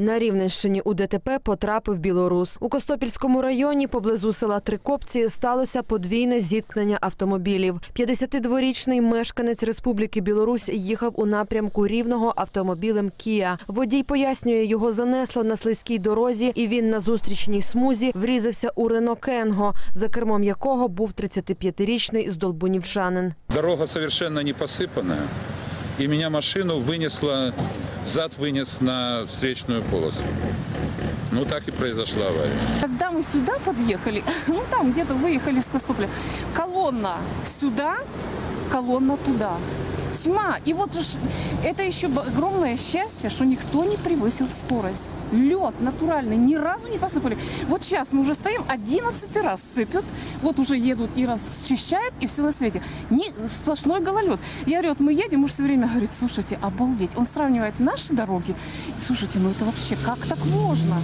На Рівненщині у ДТП потрапив білорус. У Костопільському районі поблизу села Трикопці сталося подвійне зіткнення автомобілів. 52-річний мешканець Республіки Білорусь їхав у напрямку рівного автомобілем Кія. Водій пояснює, його занесло на слизькій дорозі, і він на зустрічній смузі врізався у Рено Кенго, за кермом якого був 35-річний здолбунівчанин. Дорога совершенно не посыпанная, и меня машину вынесло, зад вынес на встречную полосу. Ну так и произошла авария. Когда мы сюда подъехали, ну там где-то выехали с Костопля, колонна сюда, колонна туда. Тьма. И вот же ж- это еще б- огромное счастье, что никто не превысил скорость. Лед натуральный, ни разу не посыпали. Вот сейчас мы уже стоим, 11 раз сыпят, вот уже едут и расчищают, и все на свете. Не, сплошной гололед. Я говорю, вот мы едем, муж все время говорит, слушайте, обалдеть. Он сравнивает наши дороги. Слушайте, ну это вообще как так можно?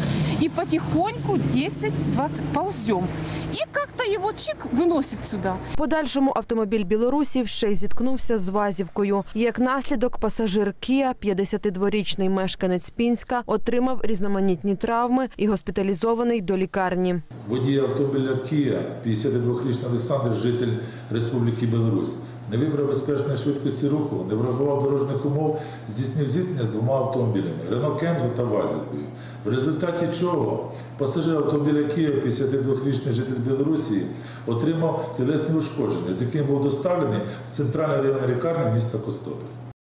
И потихоньку 10-20 ползем. И как-то его чик выносит сюда. В Подальшому автомобіль білорусів ще й зіткнувся з вазівкою. Як наслідок, пасажир Кія, 52-річний мешканець Пінська, отримав різноманітні травми і госпіталізований до лікарні. Водій автомобіля Кія, 52-річний Олександр, житель Республіки Білорусь. Не вибрав безпечної швидкості руху, не врахував дорожніх умов, здійснив зіткнення з двома автомобілями Рено Кенго та Вазікою, В результаті чого пасажир автомобіля Києва, 52-річний житель Білорусі, отримав тілесні ушкодження, з яким був доставлений в центральний район лікарні міста Костопіль.